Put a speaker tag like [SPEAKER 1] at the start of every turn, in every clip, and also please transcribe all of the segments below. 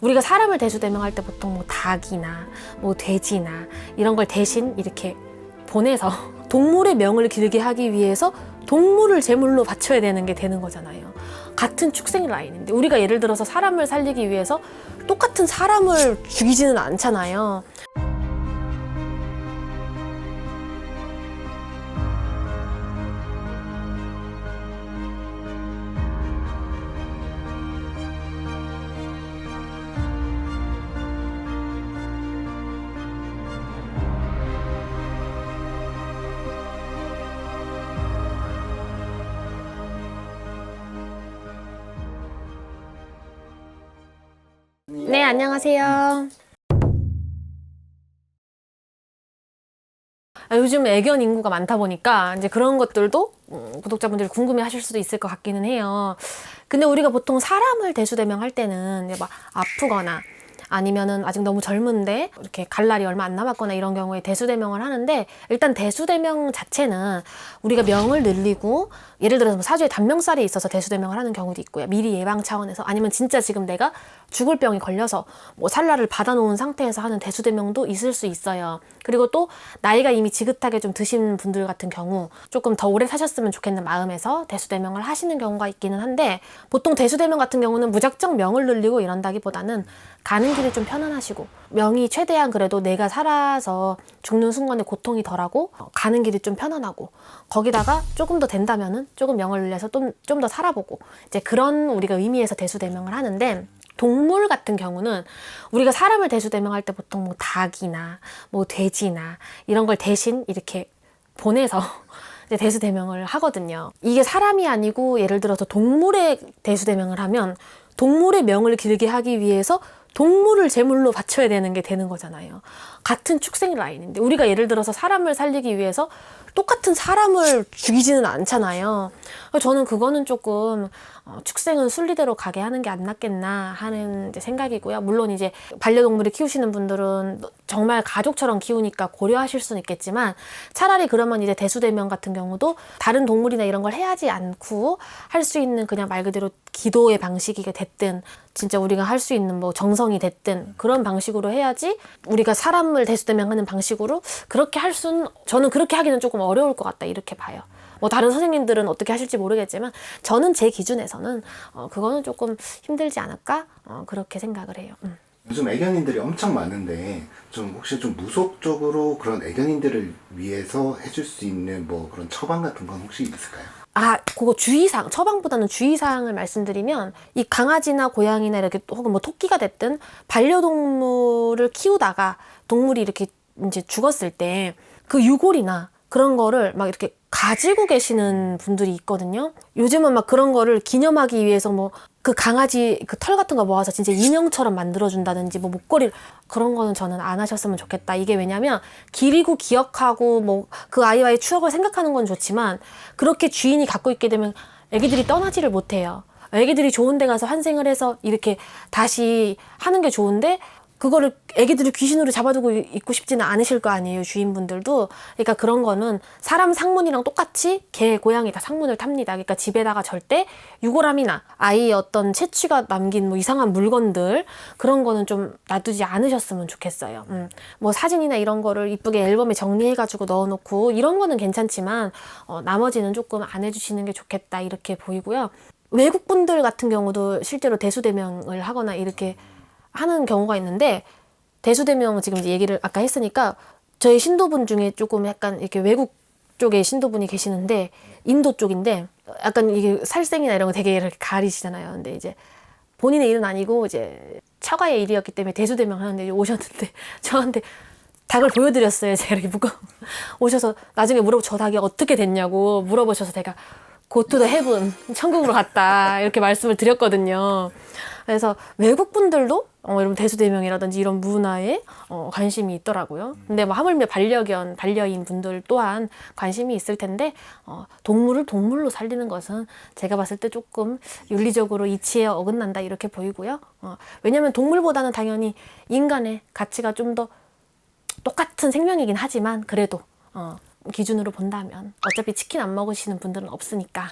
[SPEAKER 1] 우리가 사람을 대수대명할 때 보통 뭐 닭이나 뭐 돼지나 이런 걸 대신 이렇게 보내서 동물의 명을 길게 하기 위해서 동물을 제물로 바쳐야 되는 게 되는 거잖아요. 같은 축생 라인인데 우리가 예를 들어서 사람을 살리기 위해서 똑같은 사람을 죽이지는 않잖아요. 네, 안녕하세요. 아, 요즘 애견 인구가 많다 보니까 이제 그런 것들도 음, 구독자분들이 궁금해 하실 수도 있을 것 같기는 해요. 근데 우리가 보통 사람을 대수대명 할 때는 막 아프거나 아니면은 아직 너무 젊은데 이렇게 갈 날이 얼마 안 남았거나 이런 경우에 대수대명을 하는데 일단 대수대명 자체는 우리가 명을 늘리고 예를 들어서 뭐 사주에 단명살이 있어서 대수대명을 하는 경우도 있고요. 미리 예방 차원에서 아니면 진짜 지금 내가 죽을 병이 걸려서 뭐 살라를 받아놓은 상태에서 하는 대수대명도 있을 수 있어요. 그리고 또 나이가 이미 지긋하게 좀 드신 분들 같은 경우 조금 더 오래 사셨으면 좋겠는 마음에서 대수대명을 하시는 경우가 있기는 한데 보통 대수대명 같은 경우는 무작정 명을 늘리고 이런다기보다는 가는 길이 좀 편안하시고 명이 최대한 그래도 내가 살아서 죽는 순간에 고통이 덜하고 어, 가는 길이 좀 편안하고 거기다가 조금 더 된다면은 조금 명을 늘려서 좀 좀 더 살아보고 이제 그런 우리가 의미에서 대수대명을 하는데 동물 같은 경우는 우리가 사람을 대수대명할 때 보통 뭐 닭이나 뭐 돼지나 이런 걸 대신 이렇게 보내서 이제 대수대명을 하거든요. 이게 사람이 아니고 예를 들어서 동물의 대수대명을 하면 동물의 명을 길게 하기 위해서 동물을 제물로 바쳐야 되는 게 되는 거잖아요. 같은 축생 라인인데 우리가 예를 들어서 사람을 살리기 위해서 똑같은 사람을 죽이지는 않잖아요. 저는 그거는 조금 어, 축생은 순리대로 가게 하는 게 안 낫겠나 하는 생각이고요. 물론 이제 반려동물을 키우시는 분들은 정말 가족처럼 키우니까 고려하실 수는 있겠지만 차라리 그러면 이제 대수대명 같은 경우도 다른 동물이나 이런 걸 해야지 않고 할 수 있는 그냥 말 그대로 기도의 방식이게 됐든 진짜 우리가 할 수 있는 뭐 정성이 됐든 그런 방식으로 해야지 우리가 사람 을 대수대명하는 방식으로 그렇게 할 수는 저는 그렇게 하기는 조금 어려울 것 같다 이렇게 봐요. 뭐 다른 선생님들은 어떻게 하실지 모르겠지만 저는 제 기준에서는 어, 그거는 조금 힘들지 않을까 어, 그렇게 생각을 해요. 음.
[SPEAKER 2] 요즘 애견인들이 엄청 많은데 좀 혹시 좀 무속적으로 그런 애견인들을 위해서 해줄 수 있는 뭐 그런 처방 같은 건 혹시 있을까요?
[SPEAKER 1] 아, 그거 주의사항, 처방보다는 주의사항을 말씀드리면, 이 강아지나 고양이나 이렇게, 혹은 뭐 토끼가 됐든, 반려동물을 키우다가 동물이 이렇게 이제 죽었을 때, 그 유골이나 그런 거를 막 이렇게 가지고 계시는 분들이 있거든요. 요즘은 막 그런 거를 기념하기 위해서 뭐 그 강아지 그 털 같은 거 모아서 진짜 인형처럼 만들어준다든지 뭐 목걸이 그런 거는 저는 안 하셨으면 좋겠다. 이게 왜냐면 기리고 기억하고 뭐 그 아이와의 추억을 생각하는 건 좋지만 그렇게 주인이 갖고 있게 되면 애기들이 떠나지를 못해요. 애기들이 좋은 데 가서 환생을 해서 이렇게 다시 하는 게 좋은데 그거를 애기들을 귀신으로 잡아두고 있고 싶지는 않으실 거 아니에요 주인분들도. 그러니까 그런 거는 사람 상문이랑 똑같이 개 고양이 다 상문을 탑니다. 그러니까 집에다가 절대 유골함이나 아이의 어떤 채취가 남긴 뭐 이상한 물건들 그런 거는 좀 놔두지 않으셨으면 좋겠어요. 음. 뭐 사진이나 이런 거를 이쁘게 앨범에 정리해 가지고 넣어놓고 이런 거는 괜찮지만 어, 나머지는 조금 안 해주시는 게 좋겠다 이렇게 보이고요. 외국 분들 같은 경우도 실제로 대수대명을 하거나 이렇게 하는 경우가 있는데 대수대명 지금 얘기를 아까 했으니까 저희 신도분 중에 조금 약간 이렇게 외국 쪽에 신도분이 계시는데 인도 쪽인데 약간 이게 살생이나 이런 거 되게 이렇게 가리시잖아요. 근데 이제 본인의 일은 아니고 이제 처가의 일이었기 때문에 대수대명 하는데 오셨는데 저한테 닭을 보여드렸어요. 제가 이렇게 묶어 오셔서 나중에 물어보 저 닭이 어떻게 됐냐고 물어보셔서 제가 고투더 헤븐 천국으로 갔다 이렇게 말씀을 드렸거든요. 그래서 외국 분들도 어, 여러분 대수대명이라든지 이런 문화에 어, 관심이 있더라고요. 근데 뭐 하물며 반려견, 반려인 분들 또한 관심이 있을 텐데 어, 동물을 동물로 살리는 것은 제가 봤을 때 조금 윤리적으로 이치에 어긋난다 이렇게 보이고요. 어, 왜냐하면 동물보다는 당연히 인간의 가치가 좀 더 똑같은 생명이긴 하지만 그래도 어, 기준으로 본다면 어차피 치킨 안 먹으시는 분들은 없으니까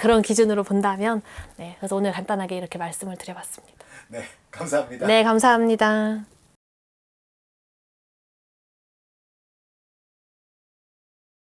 [SPEAKER 1] 그런 기준으로 본다면 네 그래서 오늘 간단하게 이렇게 말씀을 드려봤습니다.
[SPEAKER 2] 네, 감사합니다.
[SPEAKER 1] 네 감사합니다.